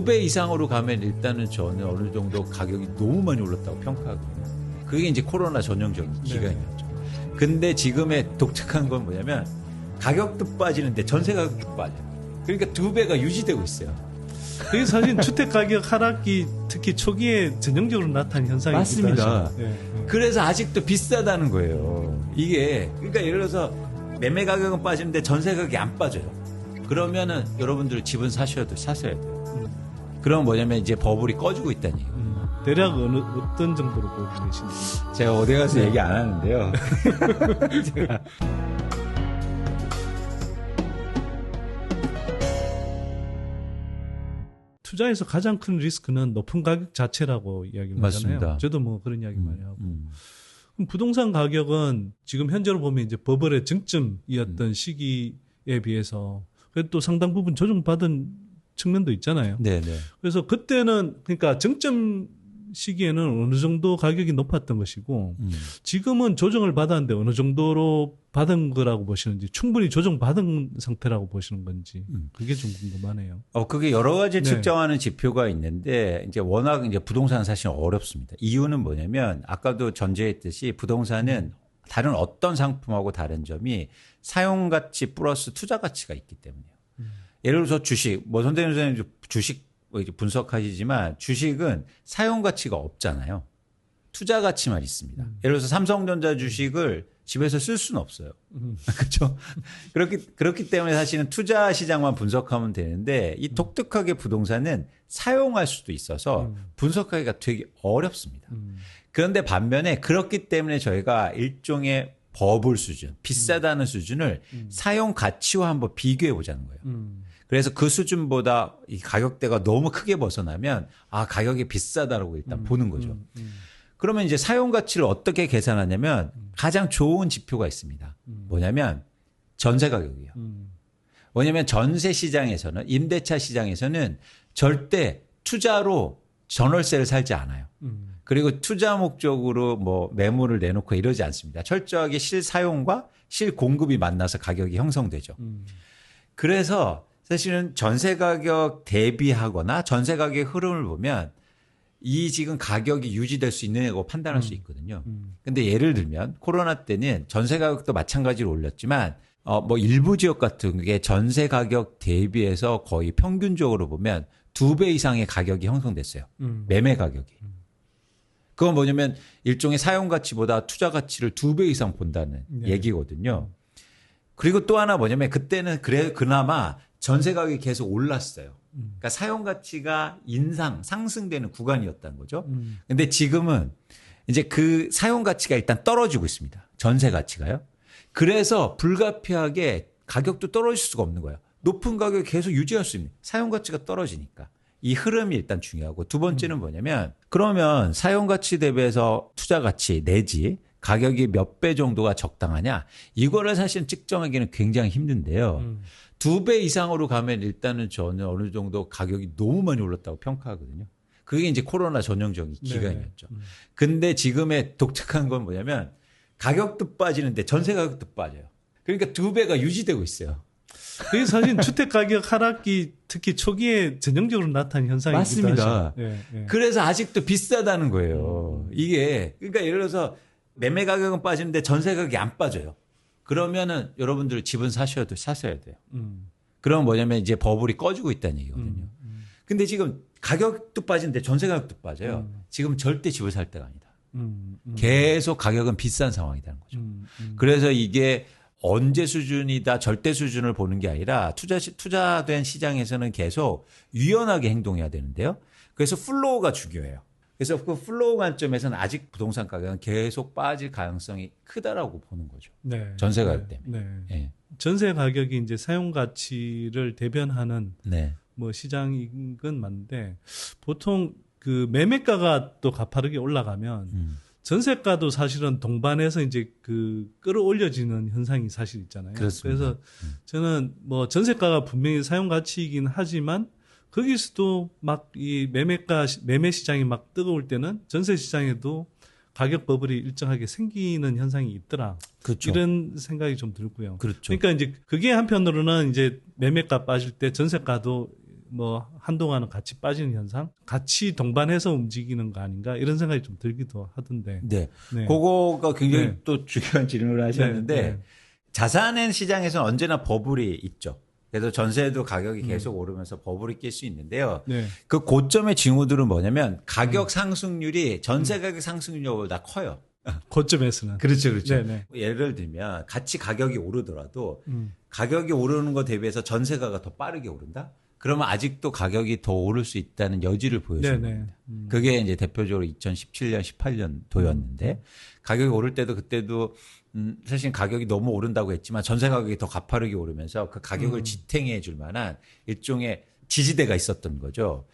두 배 이상으로 가면 일단은 저는 어느 정도 가격이 너무 많이 올랐다고 평가하거든요. 그게 이제 코로나 전형적인 네. 기간이었죠. 근데 지금의 독특한 건 뭐냐면 가격도 빠지는데 전세 가격도 빠져요. 그러니까 두 배가 유지되고 있어요. 그게 사실 주택 가격 하락기 특히 초기에 전형적으로 나타난 현상이기도 맞습니다. 네, 네. 그래서 아직도 비싸다는 거예요. 이게 그러니까 예를 들어서 매매 가격은 빠지는데 전세 가격이 안 빠져요. 그러면은 여러분들 집은 사셔야 돼, 사셔야 돼요. 음, 그럼 뭐냐면 이제 버블이 꺼지고 있다는 얘기예요. 음. 대략 어느 어떤 정도로 보고 계신지. 제가 어디 가서 얘기 안 하는데요. 제가 투자에서 가장 큰 리스크는 높은 가격 자체라고 이야기를. 하잖아요. 저도 뭐 그런 이야기 많이 하고. 음, 그럼 부동산 가격은 지금 현재로 보면 이제 버블의 정점이었던 음. 시기에 비해서 그래도 또 상당 부분 조정받은 측면도 있잖아요. 네네. 그래서 그때는 그러니까 정점 시기에는 어느 정도 가격이 높았던 것이고 음. 지금은 조정을 받았는데 어느 정도로 받은 거라고 보시는지 충분히 조정받은 상태라고 보시는 건지 음. 그게 좀 궁금하네요. 어, 그게 여러 가지 네. 측정하는 지표가 있는데, 이제 워낙 이제 부동산은 사실 어렵습니다. 이유는 뭐냐면, 아까도 전제했듯이 부동산은 다른 어떤 상품하고 다른 점이 사용 가치 플러스 투자 가치가 있기 때문이에요. 음. 예를 들어서 주식, 뭐 선대현 선생님 주식 뭐 분석하시지만 주식은 사용 가치가 없잖아요. 투자 가치만 있습니다. 음. 예를 들어서 삼성전자 주식을 집에서 쓸 수는 없어요. 음. 그렇죠. 그렇기 그렇기 때문에 사실은 투자 시장만 분석하면 되는데 이 독특하게 부동산은 사용할 수도 있어서 음. 분석하기가 되게 어렵습니다. 음. 그런데 반면에 그렇기 때문에 저희가 일종의 버블 수준, 비싸다는 수준을 음. 사용 가치와 한번 비교해 보자는 거예요. 음. 그래서 그 수준보다 이 가격대가 너무 크게 벗어나면 아 가격이 비싸다라고 일단 보는 거죠. 음. 음. 그러면 이제 사용 가치를 어떻게 계산하냐면 가장 좋은 지표가 있습니다. 음. 뭐냐면 전세 가격이에요. 음. 왜냐하면 전세 시장에서는 임대차 시장에서는 절대 투자로 전월세를 살지 않아요. 음. 그리고 투자 목적으로 뭐 매물을 내놓고 이러지 않습니다. 철저하게 실사용과 실공급이 만나서 가격이 형성되죠. 음. 그래서 사실은 전세 가격 대비하거나 전세 가격 흐름을 보면 이 지금 가격이 유지될 수 있느냐고 판단할 수 있거든요. 음. 근데 예를 들면 코로나 때는 전세 가격도 마찬가지로 올렸지만 어 뭐 일부 지역 같은 게 전세 가격 대비해서 거의 평균적으로 보면 두 배 이상의 가격이 형성됐어요. 음. 매매 가격이. 그건 뭐냐면 일종의 사용 가치보다 투자 가치를 두 배 이상 본다는 네. 얘기거든요. 그리고 또 하나 뭐냐면 그때는 그래 그나마 전세 가격이 계속 올랐어요. 음. 그러니까 사용 가치가 인상 상승되는 구간이었다는 거죠. 음. 근데 지금은 이제 그 사용 가치가 일단 떨어지고 있습니다. 전세 가치가요. 그래서 불가피하게 가격도 떨어질 수가 없는 거예요. 높은 가격이 계속 유지할 수 있는 사용 가치가 떨어지니까. 이 흐름이 일단 중요하고 두 번째는 뭐냐면 그러면 사용 가치 대비해서 투자 가치 내지 가격이 몇 배 정도가 적당하냐 이거를 사실 측정하기는 굉장히 힘든데요. 음. 두배 이상으로 가면 일단은 저는 어느 정도 가격이 너무 많이 올랐다고 평가하거든요. 그게 이제 코로나 전형적인 네. 기간이었죠. 음. 근데 지금의 독특한 건 뭐냐면 가격도 빠지는데 전세 가격도 빠져요. 그러니까 두 배가 유지되고 있어요. 그게 사실 주택 가격 하락기 특히 초기에 전형적으로 나타난 현상이기도 맞습니다. 하죠. 예, 예. 그래서 아직도 비싸다는 거예요. 이게 그러니까 예를 들어서 매매 가격은 빠지는데 전세 가격이 안 빠져요. 그러면은 여러분들 집은 사셔야 돼, 사셔야 돼요. 음. 그럼 뭐냐면 이제 버블이 꺼지고 있다는 얘기거든요. 음. 음. 근데 지금 가격도 빠지는데 전세 가격도 빠져요. 음. 지금 절대 집을 살 때가 아니다. 음. 음. 계속 가격은 비싼 상황이라는 거죠. 그래서 이게 언제 수준이다 절대 수준을 보는 게 아니라 투자 시- 투자된 시장에서는 계속 유연하게 행동해야 되는데요. 그래서 플로우가 중요해요. 그래서 그 플로우 관점에서는 아직 부동산 가격은 계속 빠질 가능성이 크다라고 보는 거죠. 네. 전세 가격 네. 때문에. 네. 예. 전세 가격이 이제 사용 가치를 대변하는 네. 뭐 시장인 건 맞는데 보통 그 매매가가 또 가파르게 올라가면 음. 전세가도 사실은 동반해서 이제 그 끌어올려지는 현상이 사실 있잖아요. 그렇습니다. 래서 저는 뭐 전세가가 분명히 사용 가치이긴 하지만 거기서도 막 이 매매가 시- 매매 시장이 막 뜨거울 때는 전세 시장에도 가격 버블이 일정하게 생기는 현상이 있더라. 그렇죠. 이런 생각이 좀 들고요. 그렇죠. 그러니까 이제 그게 한편으로는 이제 매매가 빠질 때 전세가도 뭐 한동안은 같이 빠지는 현상, 같이 동반해서 움직이는 거 아닌가 이런 생각이 좀 들기도 하던데. 네. 네. 그거가 굉장히 네. 또 중요한 질문을 하셨는데 네, 네. 자산 시장에서는 언제나 버블이 있죠. 그래서 전세도 음. 가격이 계속 오르면서 버블이 낄 수 있는데요. 네. 그 고점의 징후들은 뭐냐면 가격 음. 상승률이 전세 가격 상승률보다 커요. 고점에서는. 그렇죠, 그렇죠. 네, 네. 예를 들면 같이 가격이 오르더라도 음. 가격이 오르는 것 대비해서 전세가가 더 빠르게 오른다? 그러면 아직도 가격이 더 오를 수 있다는 여지를 보여주는 네, 네. 겁니다. 음. 그게 이제 대표적으로 2017년, 18년도였는데 가격이 오를 때도 그때도 음, 사실 가격이 너무 오른다고 했지만 전세 가격이 더 가파르게 오르면서 그 가격을 음. 지탱해 줄 만한 일종의 지지대가 있었던 거죠.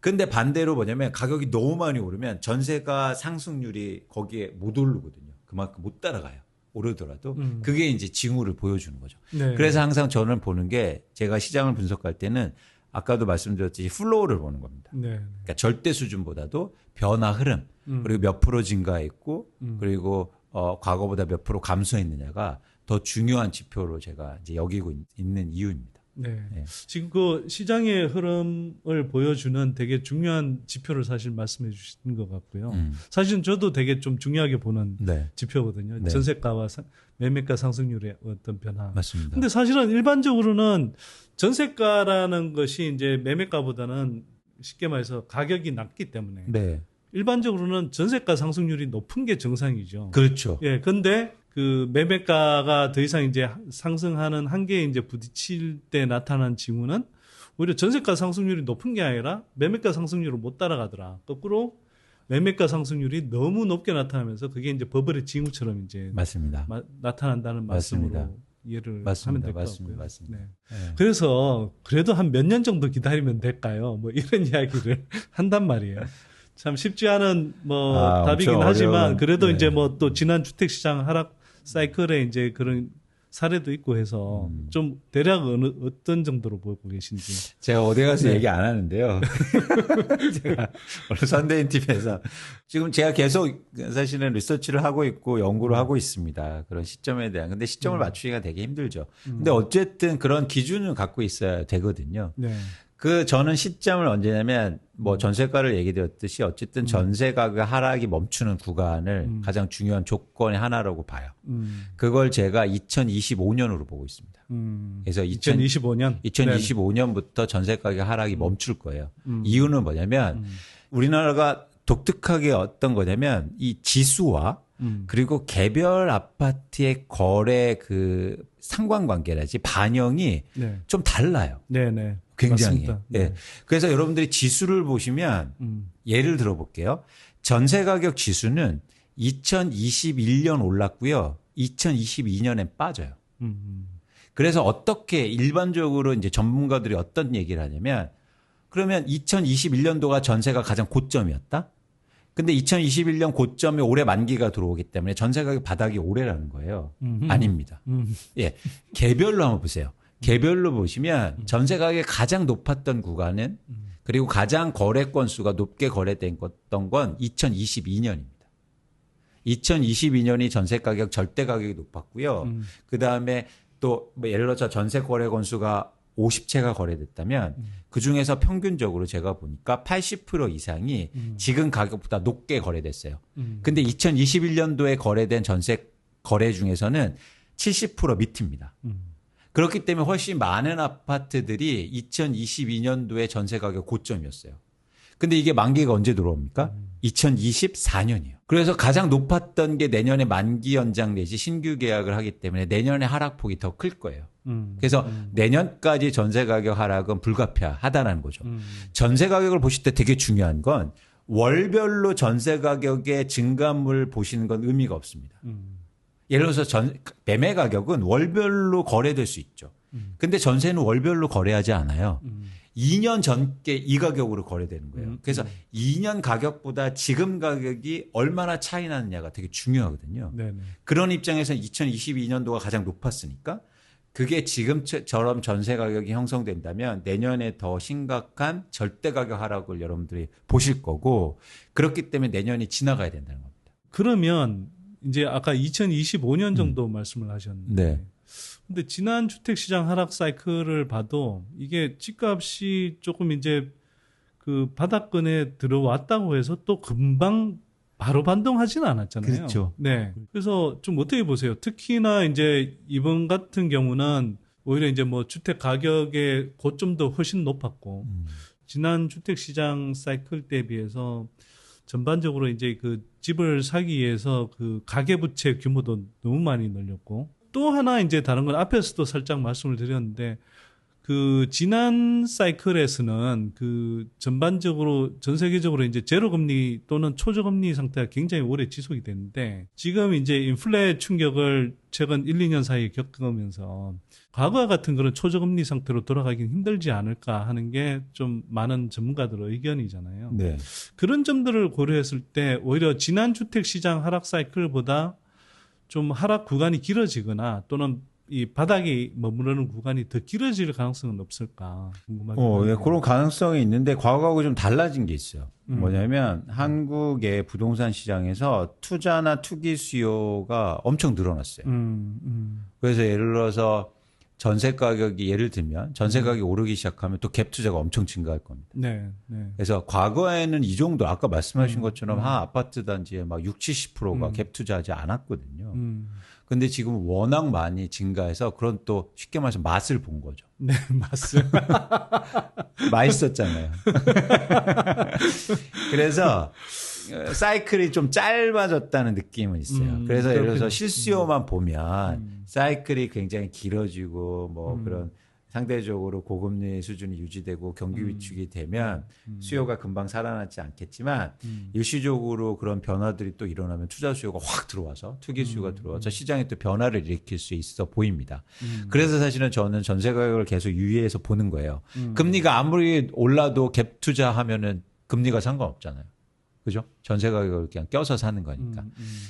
근데 반대로 뭐냐면 가격이 너무 많이 오르면 전세가 상승률이 거기에 못 오르거든요. 그만큼 못 따라가요. 오르더라도 음. 그게 이제 징후를 보여주는 거죠. 네. 그래서 항상 저는 보는 게 제가 시장을 분석할 때는 아까도 말씀드렸듯이 플로우를 보는 겁니다. 네. 그러니까 절대 수준보다도 변화 흐름 음. 그리고 몇 프로 증가했고 음. 그리고 어 과거보다 몇 프로 감소했느냐가 더 중요한 지표로 제가 이제 여기고 있- 있는 이유입니다. 네. 네. 지금 그 시장의 흐름을 보여주는 되게 중요한 지표를 사실 말씀해 주신 것 같고요. 음. 사실은 저도 되게 좀 중요하게 보는 네, 지표거든요. 네. 전세가와 상- 매매가 상승률의 어떤 변화. 맞습니다. 근데 사실은 일반적으로는 전세가라는 것이 이제 매매가보다는 쉽게 말해서 가격이 낮기 때문에 네, 일반적으로는 전세가 상승률이 높은 게 정상이죠. 그렇죠. 예, 근데 그 매매가가 더 이상 이제 상승하는 한계에 이제 부딪힐 때 나타난 징후는 오히려 전세가 상승률이 높은 게 아니라 매매가 상승률을 못 따라가더라. 거꾸로 매매가 상승률이 너무 높게 나타나면서 그게 이제 버블의 징후처럼 이제 맞습니다. 마- 나타난다는 맞습니다. 말씀으로 이해를 하면 맞습니다. 될것 맞습니다. 같고요. 맞습니다. 네. 네. 그래서 그래도 한 몇 년 정도 기다리면 될까요? 뭐 이런 이야기를 한단 말이에요. 참 쉽지 않은 뭐 아, 답이긴 하지만 어려운, 그래도 네. 이제 뭐 또 지난 주택 시장 하락 사이클에 이제 그런 사례도 있고 해서 음. 좀 대략 어느 어떤 정도로 보고 계신지. 제가 어디 가서 네. 얘기 안 하는데요. 제가 오늘 선대인 TV에서 지금 제가 계속 사실은 리서치를 하고 있고 연구를 하고 있습니다. 그런 시점에 대한. 근데 시점을 음. 맞추기가 되게 힘들죠. 근데 어쨌든 그런 기준을 갖고 있어야 되거든요. 네. 그 저는 시점을 언제냐면 뭐 전세가를 얘기 드렸듯이 어쨌든 전세 가격 하락이 멈추는 구간을 음. 가장 중요한 조건의 하나라고 봐요. 음. 그걸 제가 2025년으로 보고 있습니다. 음. 그래서 2000, 2025년. 2025년부터 전세 가격 하락이 멈출 거예요. 음. 이유는 뭐냐면 음. 우리나라가 독특하게 어떤 거냐면 이 지수와 음. 그리고 개별 아파트의 거래 그 상관관계라지 반영이 네. 좀 달라요. 네, 네. 굉장히. 맞습니다. 예. 네. 그래서 여러분들이 지수를 보시면 음. 예를 들어 볼게요. 전세 가격 지수는 2021년 올랐고요. 2022년엔 빠져요. 음. 그래서 어떻게 일반적으로 이제 전문가들이 어떤 얘기를 하냐면 그러면 2021년도가 전세가 가장 고점이었다? 근데 2021년 고점에 올해 만기가 들어오기 때문에 전세 가격 바닥이 올해라는 거예요. 음. 아닙니다. 음. 예. 개별로 한번 보세요. 개별로 보시면 전세 가격이 가장 높았던 구간은 그리고 가장 거래 건수가 높게 거래된 건 2022년입니다. 2022년이 전세 가격 절대 가격이 높았고요. 음. 그 다음에 또뭐 예를 들어서 전세 거래 건수가 50채가 거래됐다면 그 중에서 평균적으로 제가 보니까 80% 이상이 음. 지금 가격보다 높게 거래됐어요. 음. 근데 2021년도에 거래된 전세 거래 중에서는 70% 밑입니다. 음. 그렇기 때문에 훨씬 많은 아파트들이 2022년도에 전세 가격 고점이었어요. 근데 이게 만기가 언제 들어옵니까? 2024년이에요. 그래서 가장 높았던 게 내년에 만기 연장 내지 신규 계약을 하기 때문에 내년에 하락폭이 더 클 거예요. 음. 그래서 내년까지 전세 가격 하락은 불가피하다는 거죠. 음. 전세 가격을 보실 때 되게 중요한 건 월별로 전세 가격의 증감을 보시는 건 의미가 없습니다. 음. 예를 들어서 전 매매 가격은 월별로 거래될 수 있죠. 음. 근데 전세는 월별로 거래하지 않아요. 음. 2년 전께 이 가격으로 거래되는 거예요. 음. 그래서 2년 가격보다 지금 가격이 얼마나 차이 나느냐가 되게 중요하거든요. 네네. 그런 입장에서 2022년도가 가장 높았으니까 그게 지금처럼 전세 가격이 형성된다면 내년에 더 심각한 절대 가격 하락을 여러분들이 보실 거고 그렇기 때문에 내년이 지나가야 된다는 겁니다. 그러면 이제 아까 2025년 정도 말씀을 하셨는데 네. 근데 지난 주택 시장 하락 사이클을 봐도 이게 집값이 조금 이제 그 바닥권에 들어왔다고 해서 또 금방 바로 반동하지는 않았잖아요. 그렇죠. 네. 그래서 좀 어떻게 보세요? 특히나 이제 이번 같은 경우는 오히려 이제 뭐 주택 가격의 고점도 훨씬 높았고 음. 지난 주택 시장 사이클 때 비해서 전반적으로 이제 그 집을 사기 위해서 그 가계 부채 규모도 너무 많이 늘렸고 또 하나 이제 다른 건 앞에서도 살짝 말씀을 드렸는데 그 지난 사이클에서는 그 전반적으로 전 세계적으로 이제 제로 금리 또는 초저 금리 상태가 굉장히 오래 지속이 됐는데 지금 이제 인플레 충격을 최근 1, 2년 사이에 겪으면서 과거와 같은 그런 초저 금리 상태로 돌아가긴 힘들지 않을까 하는 게 좀 많은 전문가들의 의견이잖아요. 네. 그런 점들을 고려했을 때 오히려 지난 주택 시장 하락 사이클보다 좀 하락 구간이 길어지거나 또는 이 바닥에 머무르는 구간이 더 길어질 가능성은 없을까 궁금하긴 어, 예. 그런 가능성이 있는데 과거하고 좀 달라진 게 있어요. 음. 뭐냐면 한국의 부동산 시장에서 투자나 투기 수요가 엄청 늘어났어요. 음, 음, 그래서 예를 들어서 전세 가격이 예를 들면 전세 음. 가격이 오르기 시작하면 또 갭 투자가 엄청 증가할 겁니다. 네, 네. 그래서 과거에는 이 정도 아까 말씀하신 음, 것처럼 음. 한 아파트 단지에 막 60, 70%가 음. 갭 투자하지 않았거든요. 음, 근데 지금 워낙 많이 증가해서 그런 또 쉽게 말해서 맛을 본 거죠. 네, 맞습니다. 맛있었잖아요. 그래서 어, 사이클이 좀 짧아졌다는 느낌은 있어요. 음, 그래서 예를 들어서 그렇군요. 실수요만 보면 음. 사이클이 굉장히 길어지고 뭐 음. 그런 상대적으로 고금리 수준이 유지되고 경기 음. 위축이 되면 음. 수요가 금방 살아나지 않겠지만 음. 일시적으로 그런 변화들이 또 일어나면 투자 수요가 확 들어와서 투기 수요가 음. 들어와서 시장에 또 변화를 일으킬 수 있어 보입니다. 음. 그래서 사실은 저는 전세 가격을 계속 유의해서 보는 거예요. 음. 금리가 아무리 올라도 갭 투자하면은 금리가 상관없잖아요. 그죠? 전세 가격을 그냥 껴서 사는 거니까.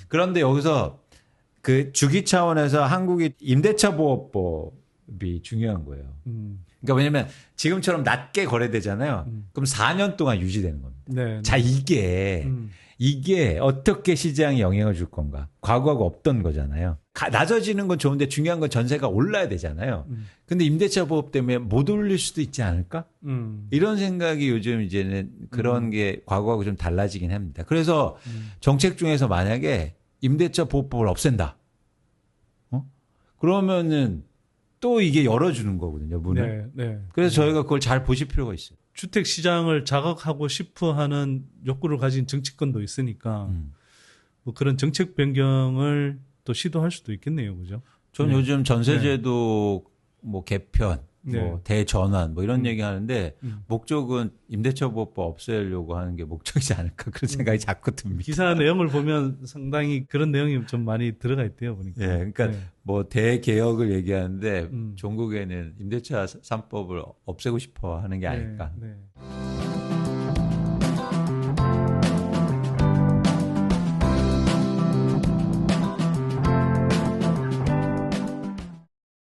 그런데 여기서 그 주기 차원에서 한국이 임대차 보호법이 중요한 거예요. 음. 그러니까 왜냐면 지금처럼 낮게 거래되잖아요. 음. 그럼 4년 동안 유지되는 겁니다. 네. 자, 이게 음. 이게 어떻게 시장에 영향을 줄 건가? 과거하고 없던 거잖아요. 가- 낮아지는 건 좋은데 중요한 건 전세가 올라야 되잖아요. 음. 근데 임대차 보호 때문에 못 올릴 수도 있지 않을까? 음. 이런 생각이 요즘 이제는 그런 게 과거하고 좀 달라지긴 합니다. 그래서 음. 정책 중에서 만약에 임대차 보호법을 없앤다. 어? 그러면은 또 이게 열어주는 거거든요, 문을. 네, 네. 그래서 저희가 그걸 잘 보실 필요가 있어요. 주택 시장을 자극하고 싶어 하는 욕구를 가진 정치권도 있으니까 음. 뭐 그런 정책 변경을 또 시도할 수도 있겠네요. 그죠? 전 네. 요즘 전세제도 뭐 개편, 뭐 네. 대전환 뭐 이런 음. 얘기 하는데 음. 목적은 임대차 보호법 없애려고 하는 게 목적이지 않을까 그런 생각이 자꾸 듭니다. 기사 내용을 보면 상당히 그런 내용이 좀 많이 들어가 있대요. 보니까. 예, 그러니까 네. 뭐 대개혁을 얘기하는데 음. 종국에는 임대차 3법을 없애고 싶어 하는 게 아닐까. 네, 네.